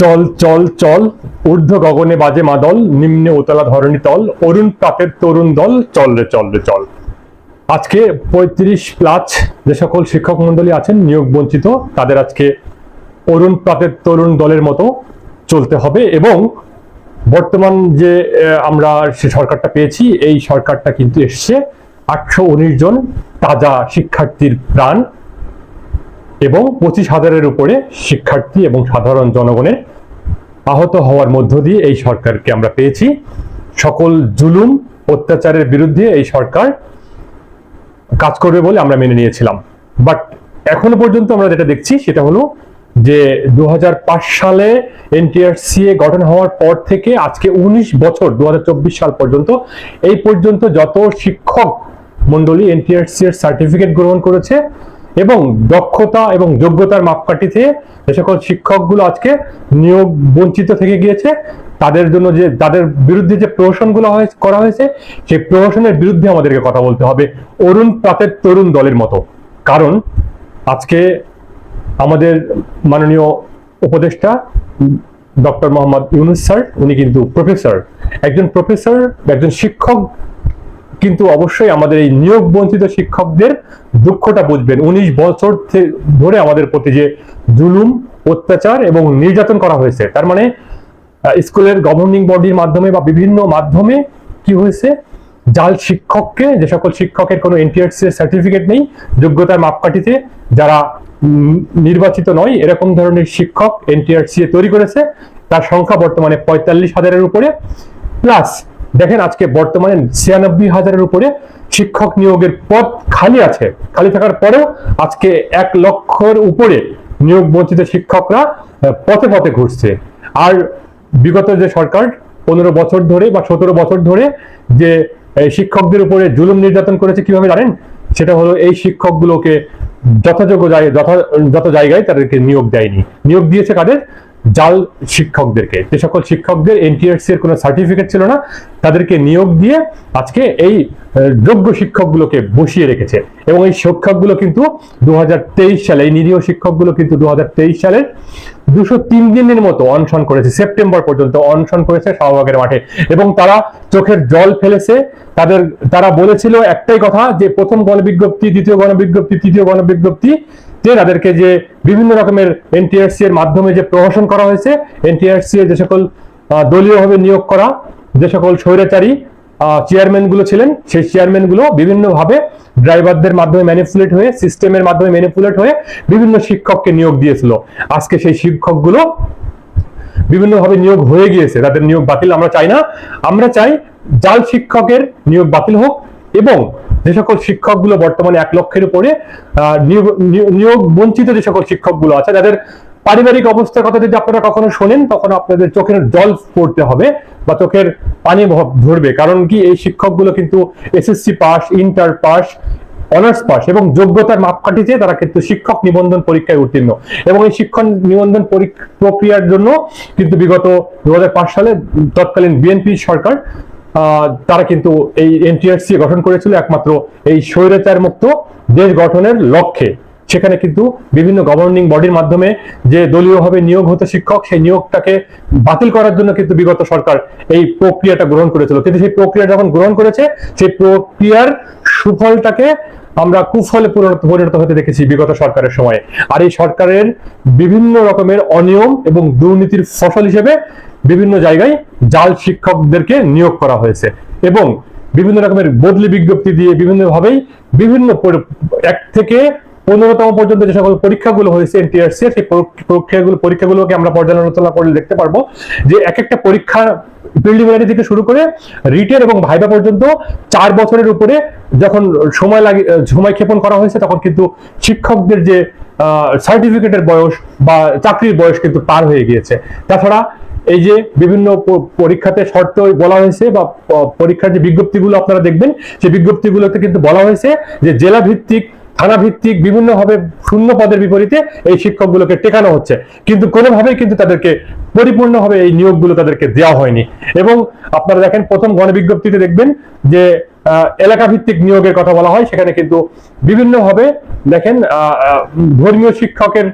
চল চল চল, ঊর্ধ্ব গগনে বাজে মাদল নিম্নে উতলা ধরণী তল, অরুণ প্রাতের তরুণ দল, চল রে চল রে, চল। আজকে পঁয়ত্রিশ প্লাস যে সকল শিক্ষক মন্ডলী আছেন, নিয়োগ বঞ্চিত, তাদের আজকে অরুণ প্রাতের তরুণ দলের মতো চলতে হবে এবং বর্তমান যে আমরা সে সরকারটা পেয়েছি, এই সরকারটা কিন্তু এসছে। আটশো উনিশ জন তাজা শিক্ষার্থীর প্রাণ। এবং পঁচিশ হাজারের উপরে শিক্ষার্থী এবং সাধারণ জনগণের আহত হওয়ার মধ্য দিয়ে এই সরকারকে আমরা পেয়েছি। সকল জুলুম, অত্যাচারের বিরুদ্ধে এই সরকার কাজ করবে বলে আমরা মেনে নিয়েছিলাম। বাট এখনও পর্যন্ত আমরা যেটা দেখছি সেটা হলো যে দু হাজার পাঁচ সালে এনটিআরসিএ গঠন হওয়ার পর থেকে আজকে উনিশ বছর দু হাজার চব্বিশ সাল পর্যন্ত এই পর্যন্ত যত শিক্ষক মন্ডলী এনটিআরসি এর সার্টিফিকেট গ্রহণ করেছে এবং দক্ষতা এবং যোগ্যতার মাপকাঠিতে যে সকল শিক্ষকগুলো আজকে নিয়োগ বঞ্চিত থেকে গিয়েছে, তাদের জন্য যে, তাদের বিরুদ্ধে যে প্রহসনগুলো করা হয়েছে, সেই প্রহসনের বিরুদ্ধে আমাদেরকে কথা বলতে হবে। অরুণ প্রাতের তরুণ দলের মতো। কারণ আজকে আমাদের মাননীয় উপদেষ্টা ডক্টর মোহাম্মদ ইউনুস স্যার, উনি কিন্তু প্রফেসর একজন প্রফেসর একজন শিক্ষক কিন্তু অবশ্যই আমাদের এই নিয়োগ বঞ্চিত শিক্ষকদের দুঃখটা বুঝবেন। উনিশ বছর ধরে আমাদের প্রতি যে জুলুম, অত্যাচার এবং নির্যাতন করা হয়েছে, তার মানে স্কুলের গভর্নিং বডির মাধ্যমে বা বিভিন্ন মাধ্যমে কি হয়েছে? জাল শিক্ষককে, যে সকল শিক্ষকের কোনো এনটিআরসি সার্টিফিকেট নেই, যোগ্যতার মাপকাঠিতে যারা নির্বাচিত নয়, এরকম ধরনের শিক্ষক এনটিআরসি তৈরি করেছে। তার সংখ্যা বর্তমানে পঁয়তাল্লিশ হাজারের উপরে। প্লাস দেখেন আজকে বর্তমানে ছিয়ানব্বই হাজারের উপরে শিক্ষক নিয়োগের পদ খালি আছে। খালি থাকার পরেও আজকে এক লক্ষর উপরে নিয়োগ বঞ্চিত শিক্ষকরা পথে পথে ঘুরছে। আর বিগত যে সরকার, পনেরো বছর ধরে বা সতেরো বছর ধরে যে শিক্ষকদের উপরে জুলুম নির্যাতন করেছে কীভাবে জানেন? সেটা হলো এই শিক্ষকগুলোকে যথাযোগ্য যথা যত জায়গায় তাদেরকে নিয়োগ দেয়নি। নিয়োগ দিয়েছে কাদের? জাল শিক্ষকদেরকে। যে সকল শিক্ষকদের এনটিআরসি এর কোনো সার্টিফিকেট ছিল না, তাদেরকে নিয়োগ দিয়ে আজকে এই যোগ্য শিক্ষকগুলোকে বসিয়ে রেখেছে। এবং এই শিক্ষকগুলো কিন্তু দু সালে, এই নিরীহ শিক্ষকগুলো কিন্তু দু সালের দুশো তিন দিনের মতো অনশন করেছে, সেপ্টেম্বর পর্যন্ত অনশন করেছে শাহবাগের মাঠে। এবং তারা চোখের জল ফেলেছে। তাদের, তারা বলেছিল একটাই কথা যে প্রথম গণবিজ্ঞপ্তি, দ্বিতীয় গণবিজ্ঞপ্তি, তৃতীয় গণবিজ্ঞপ্তি যে তাদেরকে যে বিভিন্ন রকমের এনটিআরসি এর মাধ্যমে যে প্রহসন করা হয়েছে এনটিআরসি এর যে সকল দলীয়ভাবে নিয়োগ করা, যে সকল স্বৈরাচারী চেয়ারম্যানগুলো ছিলেন, সেই চেয়ারম্যানগুলো বিভিন্নভাবে ড্রাইভারদের মাধ্যমে ম্যানিপুলেট হয়ে সিস্টেমের মাধ্যমে ম্যানিপুলেট হয়ে বিভিন্ন শিক্ষককে নিয়োগ দিয়েছিল। আজকে সেই শিক্ষকগুলো বিভিন্নভাবে নিয়োগ হয়ে গিয়েছে। তাদের নিয়োগ বাতিল আমরা চাই না। আমরা চাই জাল শিক্ষকের নিয়োগ বাতিল হোক এবং যে সকল শিক্ষকগুলো বর্তমানে এক লক্ষের উপরে নিয়োগ- বঞ্চিত যে সকল শিক্ষকগুলো আছে, যাদের পারিবারিক অবস্থার কথা যদি আপনারা কখনো শোনেন, তখন আপনাদের চোখের জল পড়তে হবে বা চোখের পানি ঝরবে কারণ কি, এই শিক্ষকগুলো কিন্তু SSC pass inter pass honours pass এবং যোগ্যতার মাপকাঠিতে তারা কিন্তু শিক্ষক নিবন্ধন পরীক্ষায় উত্তীর্ণ। এবং এই শিক্ষক নিবন্ধন পরীক- প্রক্রিয়ার জন্য কিন্তু বিগত দু হাজার পাঁচ সালে তৎকালীন বিএনপি সরকার তারা কিন্তু এই এনটিআরসি গঠন করেছিল একমাত্র এই স্বৈরাচার মুক্ত দেশ গঠনের লক্ষ্যে। সেখানে কিন্তু বিভিন্ন গভর্নিং বডির মাধ্যমে যে দলীয়ভাবে নিয়োগ হতো শিক্ষক, সেই নিয়োগটাকে বাতিল করার জন্য কিন্তু বিগত সরকার এই প্রক্রিয়াটা গ্রহণ করেছিল। কিন্তু সেই প্রক্রিয়া যখন গ্রহণ করেছে, সেই প্রক্রিয়ার সুফলটাকে আমরা কুফলে পরিণত পরিণত হতে দেখেছি বিগত সরকারের সময়। আর এই সরকারের বিভিন্ন রকমের অনিয়ম এবং দুর্নীতির ফসল হিসেবে বিভিন্ন জায়গায় জাল শিক্ষকদেরকে নিয়োগ করা হয়েছে এবং বিভিন্ন রকমের বদলি বিজ্ঞপ্তি দিয়ে বিভিন্ন ভাবেই বিভিন্ন এক থেকে পনেরোতম পর্যন্ত যে সকল পরীক্ষাগুলো হয়েছে এনটিআরসি সেই পর- প্রক্রিয়াগুলো পরীক্ষাগুলোকে আমরা পর্যালোচনা করে দেখতে পারব যে এক একটা পরীক্ষা প্রিলিমিনারি থেকে শুরু করে রিটেন এবং ভাইবা পর্যন্ত চার বছরের উপরে যখন সময় লাগে, সময় ক্ষেপণ করা হয়েছে, তখন কিন্তু শিক্ষকদের যে সার্টিফিকেটের বয়স বা চাকরির বয়স কিন্তু পার হয়ে গিয়েছে। তাছাড়া এই যে বিভিন্ন পরীক্ষাতে শর্ত বলা হয়েছে বা পরীক্ষার যে বিজ্ঞপ্তিগুলো আপনারা দেখবেন, সেই বিজ্ঞপ্তিগুলোতে কিন্তু বলা হয়েছে যে জেলা ভিত্তিক থানা ভিত্তিক বিভিন্নভাবে শূন্য পদের বিপরীতে এই শিক্ষকগুলোকে টেকানো হচ্ছে। কিন্তু কোনোভাবেই কিন্তু তাদেরকে পরিপূর্ণভাবে এই নিয়োগগুলো তাদেরকে দেওয়া হয়নি। এবং আপনারা দেখেন, প্রথম গণবিজ্ঞপ্তিতে দেখবেন যে এলাকা ভিত্তিক নিয়োগের কথা বলা হয়। সেখানে কিন্তু বিভিন্নভাবে দেখেন ধর্মীয় শিক্ষকের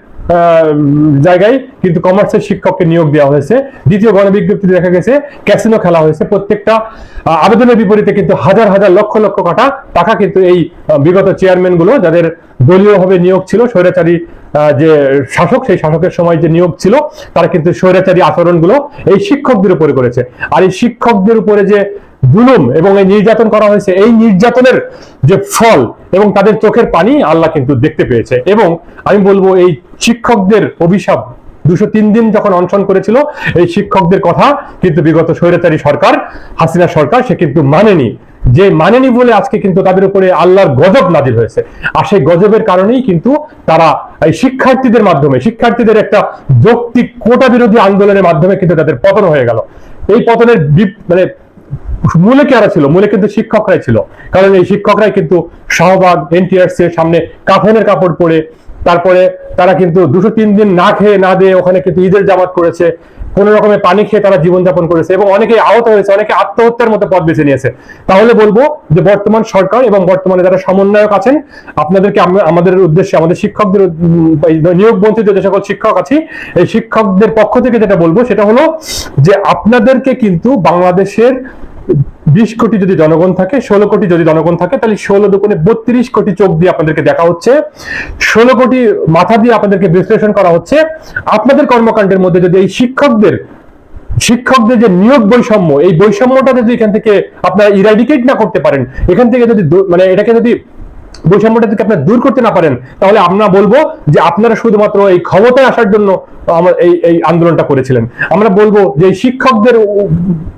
জায়গায় কিন্তু কমার্সের শিক্ষককে নিয়োগ দেওয়া হয়েছে। দ্বিতীয় গণবিজ্ঞপ্তিতে দেখা গেছে ক্যাসিনো খেলা হয়েছে। প্রত্যেকটা আবেদনের বিপরীতে কিন্তু হাজার হাজার লক্ষ লক্ষ টাকা টাকা কিন্তু এই বিগত চেয়ারম্যানগুলো যাদের দলীয়ভাবে নিয়োগ ছিল, স্বৈরাচারী যে শাসক, সেই শাসকের সময় যে নিয়োগ ছিল, তারা কিন্তু স্বৈরাচারী আচরণগুলো এই শিক্ষকদের উপরে করেছে। আর এই শিক্ষকদের উপরে যে জুলুম এবং এই নির্যাতন করা হয়েছে, এই নির্যাতনের যে ফল এবং তাদের চোখের পানি আল্লাহ কিন্তু দেখতে পেয়েছে। এবং আমি বলব, এই শিক্ষকদের অভিশাপ দুশো তিন দিন যখন অনশন করেছিল, এই শিক্ষকদের কথা কিন্তু বিগত স্বৈরাচারী সরকার, হাসিনা সরকার, সে কিন্তু মানেনি। যে মানেনি বলে আজকে কিন্তু তাদের উপরে আল্লাহর গজব নাজিল হয়েছে। আর সেই গজবের কারণেই কিন্তু তারা এই শিক্ষার্থীদের মাধ্যমে, শিক্ষার্থীদের একটা যৌক্তিক কোটা বিরোধী আন্দোলনের মাধ্যমে কিন্তু তাদের পতন হয়ে গেল। এই পতনের মানে মূলে কারা ছিল মূলে কিন্তু শিক্ষকরাই ছিল। কারণ এই শিক্ষকরাই কিন্তু শাহবাগ, এনটিআরসি এর সামনে কাফনের কাপড় পরে, তারপরে তারা কিন্তু দুশো তিন দিন না খেয়ে, না দিয়ে ওখানে কিন্তু ঈদের জামাত করেছে। কোন রকমের পানি খেয়ে তারা জীবনযাপন করেছে এবং অনেকে আহত হয়েছে, অনেকে আত্মহত্যার মতো পথ বেছে নিয়েছে। তাহলে বলব যে বর্তমান সরকার এবং বর্তমানে যারা সমন্বয়ক আছেন, আপনাদেরকে আমাদের উদ্দেশ্যে, আমাদের শিক্ষকদের নিয়োগ বঞ্চিত যে সকল শিক্ষক আছি, এই শিক্ষকদের পক্ষ থেকে যেটা বলব সেটা হলো যে আপনাদেরকে কিন্তু বাংলাদেশের বিশ কোটি যদি জনগণ থাকে, ষোলো কোটি যদি জনগণ থাকে, তাহলে ষোলো দোকানে বত্রিশ কোটি চোখ দিয়ে আপনাদেরকে দেখা হচ্ছে। ষোলো কোটি মাথা দিয়ে আপনাদেরকে বিশ্লেষণ করা হচ্ছে। আপনাদের কর্মকাণ্ডের মধ্যে যদি এই শিক্ষকদের শিক্ষকদের যে নিয়োগ বৈষম্য, এই বৈষম্যটা যদি এখান থেকে আপনারা ইরাডিকেট না করতে পারেন, এখান থেকে যদি মানে এটাকে যদি বৈষম্যটা থেকে আপনারা দূর করতে না পারেন, তাহলে আমরা বলব যে আপনারা শুধুমাত্র এই ক্ষমতায় আসার জন্য আমার এই এই আন্দোলনটা করেছিলেন। আমরা বলব যে শিক্ষকদের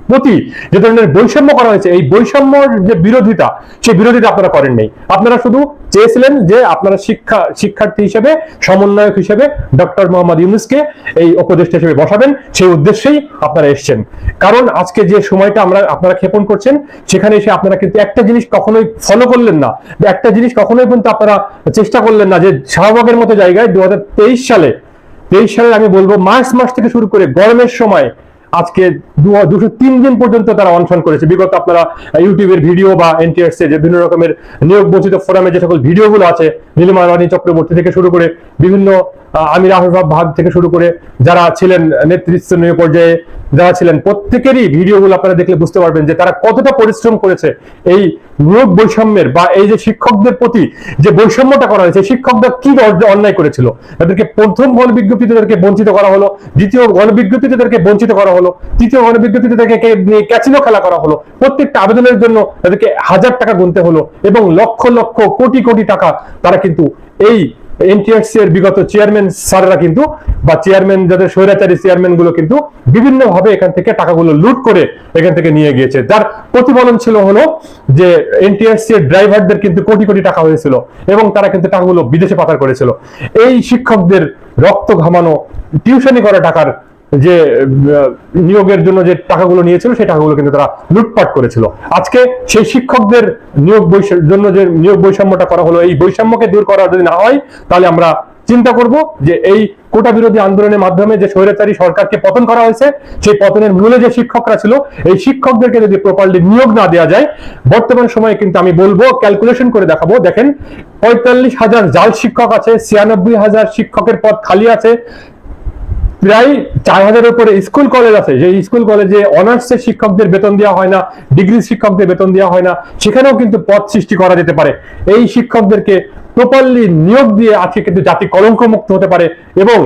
প্রতি যে ধরনের বৈষম্য করা হয়েছে, এই বৈষম্যর যে বিরোধিতা সেই বিরোধিতা আপনারা করেন নাই। আপনারা শুধু চেয়েছিলেন যে আপনারা শিক্ষা, শিক্ষার্থী হিসেবে, সমন্বয়ক হিসেবে ডক্টর মোহাম্মদ ইউনুসকে এই উপদেষ্টা হিসেবে বসাবেন। সেই উদ্দেশ্যেই আপনারা এসেছেন। কারণ আজকে যে সময়টা আমরা, আপনারা ক্ষেপণ করছেন, সেখানে এসে আপনারা কিন্তু একটা জিনিস কখনোই ফলো করলেন না। একটা জিনিস কখনোই কিন্তু আপনারা চেষ্টা করলেন না যে শাহবাগের মতো জায়গায় দু সালে, তেইশ সালে আমি বলব মার্চ মাস থেকে শুরু করে গরমের সময় আজকে দুশো তিন দিন পর্যন্ত তারা অনশন করেছে। বিগত আপনারা ইউটিউবের ভিডিও বা এনটিআরসি যে বিভিন্ন রকমের নিয়োগ বঞ্চিত ফোরামে যে সকল ভিডিওগুলো আছে, নীলিমা রানী চক্রবর্তী থেকে শুরু করে বিভিন্ন আমির আহবাব ভাগ থেকে শুরু করে যারা ছিলেন নেতৃত্বনীয় পর্যায়ে যারা ছিলেন, প্রত্যেকেরই ভিডিওগুলো আপনারা দেখলে বুঝতে পারবেন যে তারা কতটা পরিশ্রম করেছে এই নিয়োগ বৈষম্যের বা এই যে শিক্ষকদের প্রতি যে বৈষম্যটা করা হয়েছে শিক্ষকরা কি অন্যায় করেছিল? তাদেরকে প্রথম গণবিজ্ঞপ্তিতে তাদেরকে বঞ্চিত করা হলো, দ্বিতীয় গণবিজ্ঞপ্তিতে তাদেরকে বঞ্চিত করা হলো, তৃতীয় গণবিজ্ঞপ্তিতে তাদেরকে ক্যাচিনো খেলা করা হলো, প্রত্যেকটা আবেদনের জন্য তাদেরকে হাজার টাকা গুনতে হলো এবং লক্ষ লক্ষ কোটি কোটি টাকা তারা কিন্তু এই এনটিআরসি এর বিগত চেয়ারম্যান স্যাররা কিন্তু বা চেয়ারম্যান যাদের স্বৈরাচারী চেয়ারম্যানগুলো কিন্তু বিভিন্নভাবে এখান থেকে টাকাগুলো লুট করে এখান থেকে নিয়ে গিয়েছে। যার প্রতিফলন ছিল হলো যে এনটিএক্সি এর ড্রাইভারদের কিন্তু কোটি কোটি টাকা হয়েছিল এবং তারা কিন্তু টাকাগুলো বিদেশে পাচার করেছিল। এই শিক্ষকদের রক্ত ঘামানো, টিউশনি করা টাকার যে নিয়োগের জন্য যে টাকাগুলো নিয়েছিল, সেই টাকাগুলো কিন্তু তারা লুটপাট করেছিল। আজকে সেই শিক্ষকদের নিয়োগ জন্য যে নিয়োগ বৈষম্যটা করা হলো, এই বৈষম্যকে দূর করা যদি না হয়, তাহলে আমরা চিন্তা করব যে এই কোটা বিরোধী আন্দোলনের মাধ্যমে যে স্বৈরাচারী সরকারকে পতন করা হয়েছে, সেই পতনের মূলে যে শিক্ষকরা ছিল, এই শিক্ষকদেরকে যদি প্রপারলি নিয়োগ না দেওয়া যায়, বর্তমান সময়ে কিন্তু আমি বলব ক্যালকুলেশন করে দেখাবো। দেখেন, পঁয়তাল্লিশ হাজার জাল শিক্ষক আছে, ছিয়ানব্বই হাজার শিক্ষকের পদ খালি আছে প্রায় চার হাজারের উপরে স্কুল কলেজ আছে। যে স্কুল কলেজে অনার্সের শিক্ষকদের বেতন দেওয়া হয় না ডিগ্রি শিক্ষকদের বেতন দেওয়া হয় না, সেখানেও কিন্তু পথ সৃষ্টি করা যেতে পারে। এই শিক্ষকদেরকে প্রপারলি নিয়োগ দিয়ে আজকে কিন্তু জাতি কলঙ্ক মুক্ত হতে পারে এবং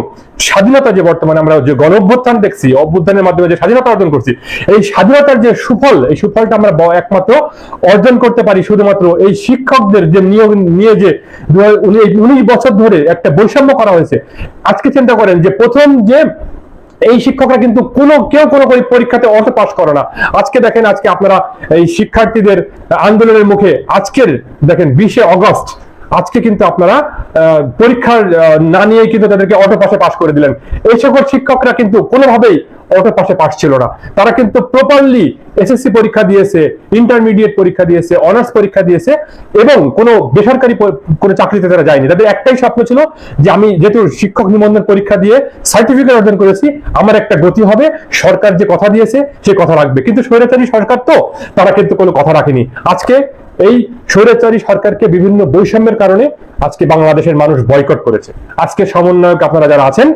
স্বাধীনতা যে বর্তমানে আমরা যে গণ অভ্যুত্থান দেখছি, অভ্যুত্থানের মাধ্যমে যে স্বাধীনতা অর্জন করছি, এই স্বাধীনতার যে সুফল, এই সুফলটা আমরা একমাত্র অর্জন করতে পারি শুধুমাত্র এই শিক্ষকদের যে নিয়োগ নিয়ে যে উনিশ বছর ধরে একটা বৈষম্য করা হয়েছে। আজকে চিন্তা করেন যে প্রথম যে এই শিক্ষকরা কিন্তু কোনো, কেউ কোনো পরীক্ষাতে অত পাশ করে না। আজকে দেখেন, আজকে আপনারা এই শিক্ষার্থীদের আন্দোলনের মুখে, আজকের দেখেন বিশে অগস্ট আজকে কিন্তু আপনারা পরীক্ষার না নিয়ে কিন্তু তাদেরকে অটো পাশে পাশ করে দিলেন। এই সকল শিক্ষকরা কিন্তু কোনোভাবেই অটো পাশে পাশ ছিল না। তারা কিন্তু প্রপারলি এসএসসি পরীক্ষা দিয়েছে ইন্টারমিডিয়েট পরীক্ষা দিয়েছে অনার্স পরীক্ষা দিয়েছে এবং কোনো বেসরকারি কোনো চাকরিতে তারা যায়নি। তাদের একটাই স্বপ্ন ছিল যে আমি যেহেতু শিক্ষক নিবন্ধন পরীক্ষা দিয়ে সার্টিফিকেট অর্জন করেছি, আমার একটা গতি হবে, সরকার যে কথা দিয়েছে, সে কথা রাখবে। কিন্তু স্বৈরাচারী সরকার তো, তারা কিন্তু কোনো কথা রাখেনি। আজকে এই স্বৈরাচারী সরকারকে বিভিন্ন বৈষম্যের কারণে আজকে বাংলাদেশের মানুষ বয়কট করেছে। আজকে সমন্বয়ক আপনারা যারা আছেন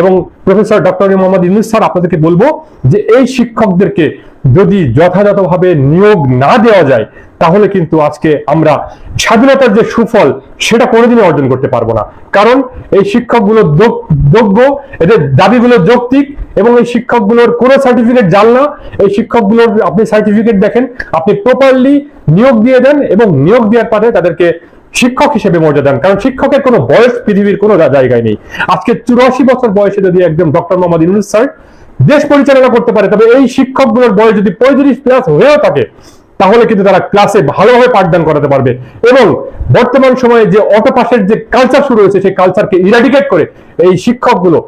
এবং professor doctor Mohammad Yunus sir, আপনাদেরকে বলব যে এই শিক্ষকদেরকে যদি যথাযথভাবে নিয়োগ না দেওয়া যায় তাহলে কিন্তু আজকে আমরা স্বাধীনতার যে সুফল, সেটা কোনোদিনই অর্জন করতে পারব না। কারণ এই শিক্ষকগুলো যোগ্য এদের দাবিগুলো যৌক্তিক এবং এই শিক্ষকগুলোর কোনো সার্টিফিকেট জাল না। এই শিক্ষকগুলোর আপনি সার্টিফিকেট দেখেন, আপনি প্রপারলি নিয়োগ দিয়ে দেন এবং নিয়োগ দেওয়ার পরে তাদেরকে শিক্ষক হিসেবে মর্যাদা দেন। কারণ শিক্ষকের কোনো বয়স পৃথিবীর কোনো জায়গায় নেই। আজকে চুরাশি বছর বয়সে যদি একদম ডক্টর মোহাম্মদ ইউনুস স্যার দেশ পরিচালনা করতে পারে, তবে এই শিক্ষকগুলোর বয়স যদি পঁয়ত্রিশ প্লাস হয়েও থাকে তাহলে কিন্তু তারা ক্লাসে ভালোভাবে পাঠদান করাতে পারবে। এবং বর্তমান সময়ে যে অটো পাসের যে কালচার শুরু হয়েছে, সেই কালচারকে ইরাডিকেট করে এই শিক্ষকগুলো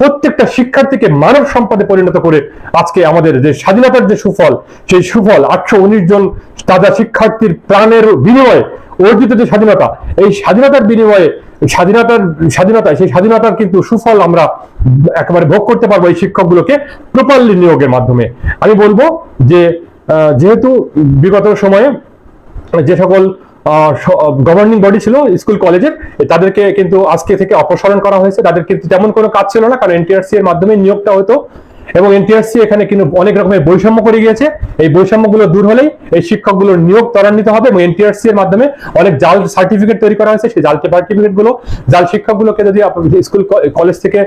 প্রত্যেকটা শিক্ষার্থীকে মানব সম্পদে পরিণত করে আজকে আমাদের যে স্বাধীনতার যে সুফল, সেই সুফল আটশো উনিশ জন তাজা শিক্ষার্থীর প্রাণের বিনিময়ে অর্জিত যে স্বাধীনতা, এই স্বাধীনতার বিনিময়ে স্বাধীনতার স্বাধীনতায়, সেই স্বাধীনতার কিন্তু সুফল আমরা একেবারে ভোগ করতে পারব এই শিক্ষকগুলোকে প্রপারলি নিয়োগের মাধ্যমে। আমি বলব যে যেহেতু বিগত সময়ে যে সকল গভর্নিং বডি ছিল স্কুল কলেজের তাদেরকে কিন্তু আজকে থেকে অপসারণ করা হয়েছে। তাদের কিন্তু তেমন কোনো কাজ ছিল না, কারণ এনটিআরসি এর মাধ্যমে নিয়োগটা হতো। এবং এনটিআরসি এখানে কিন্তু অনেক রকমের বৈষম্য করে গিয়েছে। এই বৈষম্যগুলো দূর হলেই এই শিক্ষকগুলোর নিয়োগ ত্বরান্বিত হবে এবং এনটিআরসি এর মাধ্যমে অনেক জাল সার্টিফিকেট তৈরি করা হয়েছে। সেই জাল সার্টিফিকেটগুলো জাল শিক্ষকগুলোকে যদি স্কুল, কলেজ থেকে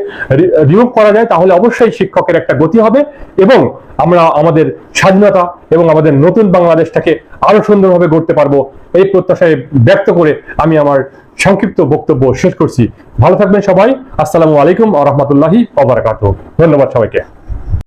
রিমুভ করা যায়, তাহলে অবশ্যই শিক্ষকের একটা গতি হবে এবং আমরা আমাদের স্বাধীনতা এবং আমাদের নতুন বাংলাদেশটাকে আরও সুন্দরভাবে গড়তে পারব। এই প্রত্যাশায় ব্যক্ত করে আমি আমার সংক্ষিপ্ত বক্তব্য শেষ করছি। ভালো থাকবেন সবাই। আসসালামু আলাইকুম আ রহমতুল্লাহি ধন্যবাদ সবাইকে।